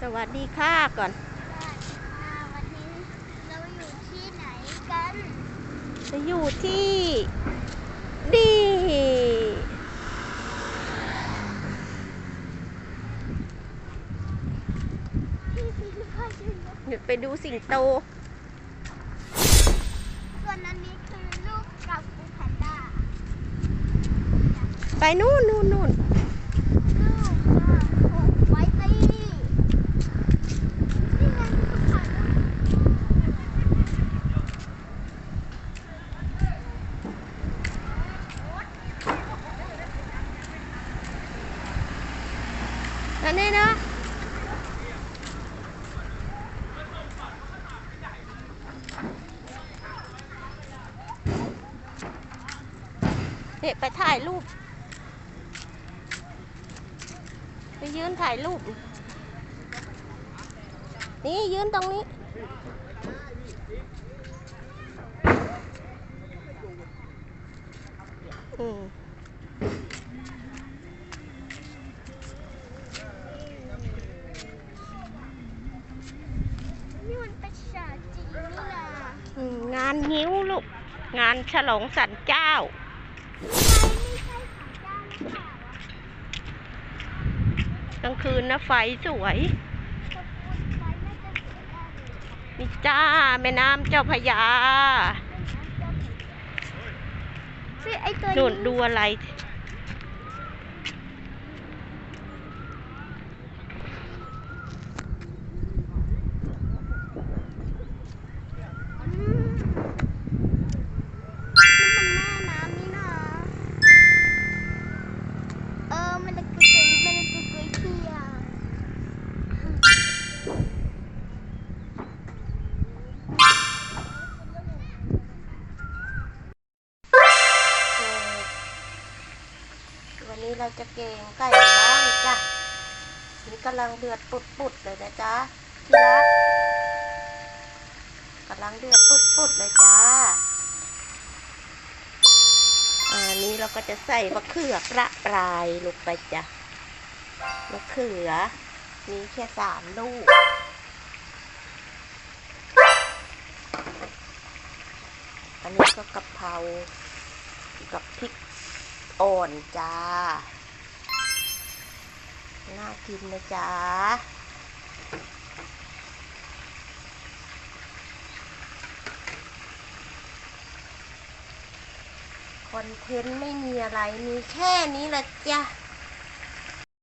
สวัสดีค่ะก่อน วันนี้เราอยู่ที่ไหนกัน จะอยู่ที่ดีที่พิพิธภัณฑ์เดี๋ยวไปดูสิงโต ส่วนอันนี้คือลูกกับปูแพนด้า ไปนู่นนู่นนู่น ลูกกับหกไวตี้นี่ไงทุกคน นั่นนี่นะเนี่ยไปถ่ายรูป ไปยืนถ่ายรูป นี่ยืนตรงนี้อืม นี่มันเป็นชาจริงนี่นะ อืมงานงิ้วลูก งานฉลองสันเจ้าไม่ใช่ของเจ้าหรือเปล่ากลางคืนนะไฟสวยขอบคุณไฟน่าจะสวยมากเลยนี่จ้า แม่น้ำเจ้าพระยาคือไอตัวหนุนนี้ ดูอะไร วันนี้เราจะเกงไก่บ้านจ้ะนี่กำลังเดือดปุดๆเลยนะจ๊ะที่รักกำลังเดือดปุดๆเลยจ้าอ่านี้เราก็จะใส่มะเขือประปรายลงไปจ้ะมะเขือมีแค่สามลูกอันนี้ก็กะเพรากับพริก อ่อนจ้า น่ากินนะจ๊ะคอนเทนต์ไม่มีอะไรมีแค่นี้ละจ้ะ